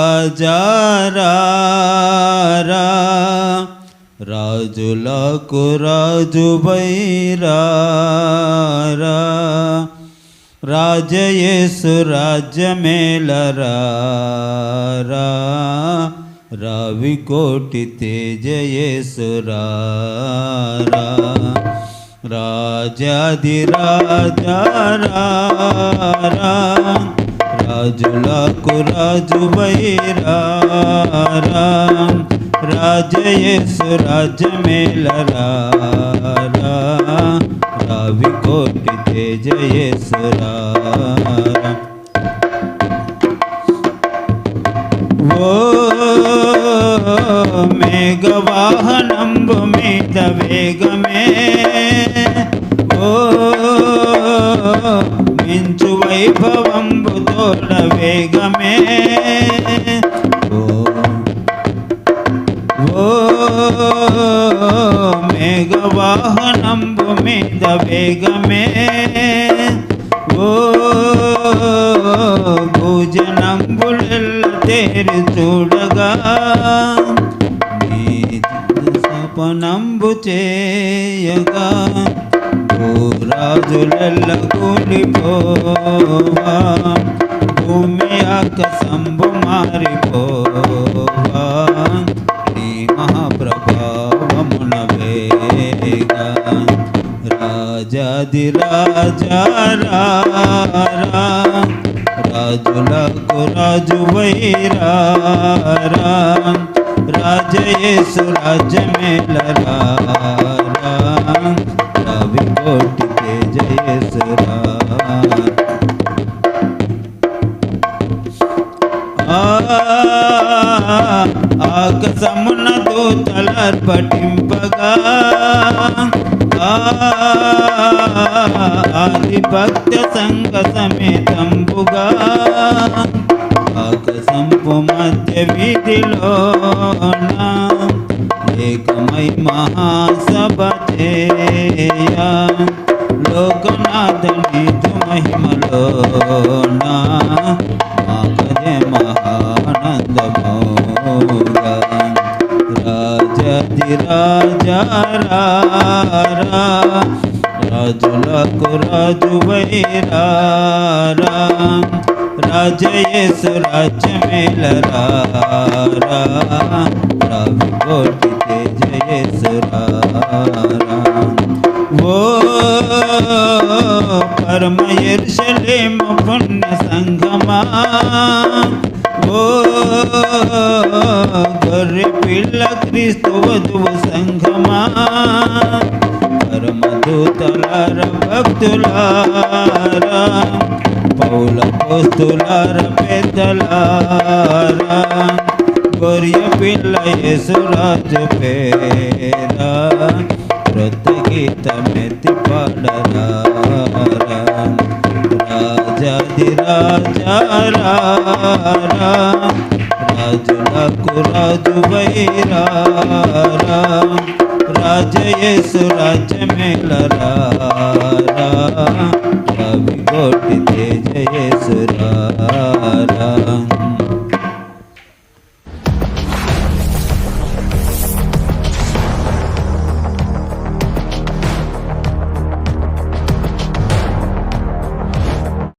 రాజాదిరాజారా రాజులకు రాజు వైరారా రాజయేసు రాజ్యమేలరా రవి కోటి తేజయేసురా राजु लाखु, राजु बैरा राम। राज येसु राज मेलरा रावि कोटि तेज येसु राम वो मेघवाहनंबुमि वेगमे ओ మించు వైభవంబు తోడ వేగమే. ఓ మేఘవాహనంబు మీద వేగమే. ఓ భోజనంబులెల్ల తేరు చూడగా. నీ సపనంబు చేయగా. భూరాజులెల్ల కూలిపోవా భూమి ఆకసంబు మారిపోవా నీ మహాప్రభావమున వేగా రాజాది రాజారా రాజులకు రాజు వైరారా రాజయేసు రాజ్యమేలరా ఆకసమున దూతలర్పటింపగా. ఆదిభక్త సంఘ సమేతంబుగా. ఆకసంపు మధ్య వీధిలోన ఏకమై మహాసభ చేయా. లోకనాథ నీతు మహిమలోనా রাজাদি রাজা রাজুলক রাজু রাম রাজয়ে সুরাজ মেল রাবিতে জয় সুরাম वो परम यर्शलेम पुण्य संगमा గొర్రె పిల్ల క్రీస్తు వధువు సంఘమా పరమదూతలార భక్తులారా పౌల పోస్తులార పెద్దలారా గొర్రె పిల్ల యేసురాజు పేరా క్రొత్త గీతమెత్తి పాడరా రాజాది రాజారా రాజులకు రాజు వైరారా రాజయేసు రాజ్యమేలరా రవి కోటి తేజయేసురా